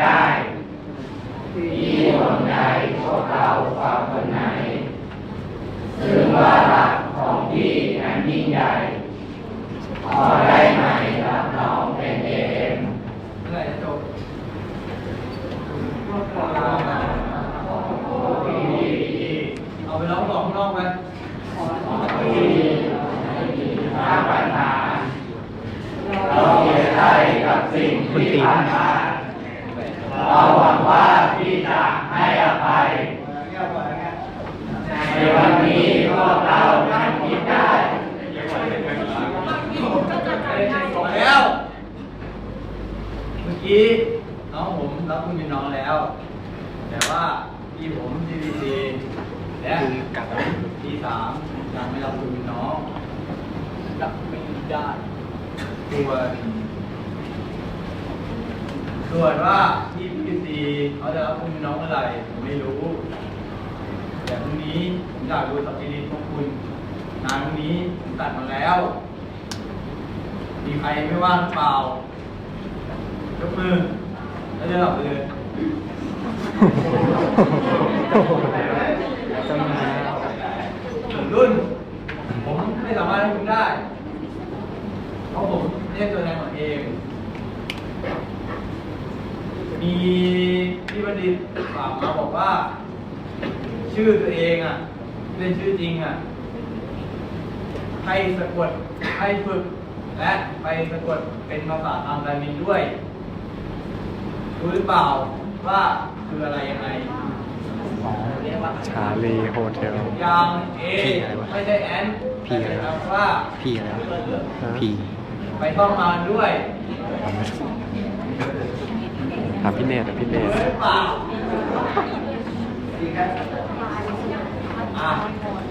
ได้ที่ห่วงใยพวกเราควาคนไหนซึ่งว่ารักของพี่นั้นยิ่งใหญ่ขอได้ไหมรับน้องเป็นเอ็มเมื่อไหร่จะจบเอาไปร้องบอกข้างนอกไหมถ้าปัญหาเราเสียใจกับสิ่งที่ผ่านมา เราหวังว่าพี่จะให้อภัย ในวันนี้พวกเรานั้นคิดได้ แล้ว เมื่อกี้น้องผมรับคุณเป็นน้องแล้ว แต่ว่าพี่ผมทีวีซีและที่สามยังไม่รับคุณเป็นน้องรับไม่ได้ส่วส่วนว่าพ เขาจะรับคุณน้องเมื่อไหร่ผมไม่รู้ แต่พรุ่งนี้ผมอยากดูสปิริตของคุณงานพรุ่งนี้ผมตัดมาแล้ว มีใครไม่ว่างเปล่ายกมือแล้วเดินออกเลยจะมาส่วรุ่น ผมไม่สามารถให้คุณได้ เพราะผมเรียกตัวแทนของเอง มีพี่บัณฑิตฝากมาบอกว่า ชื่อตัวเองอะที่เป็นชื่อจริงอะให้สะกดให้ฝึก และไปสะกดเป็นภาษาอังกฤษด้วย รู้หรือเปล่าว่าคืออะไรยังไงชาลีโฮเทลอย่างเอพี่อะไรวะไม่ใช่แอนพี่อะไรวะแต่ว่าพี่อะไรวะพี่ไปท่องมาด้วยทำไม่ ถูกถามพี่เนตอะพี่เนรู้ตหรือเปล่าอะ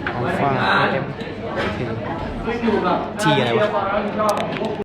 อัลมาถึฟางงานเอ็มเทขึ้นอยู่กับที่อะไรวะ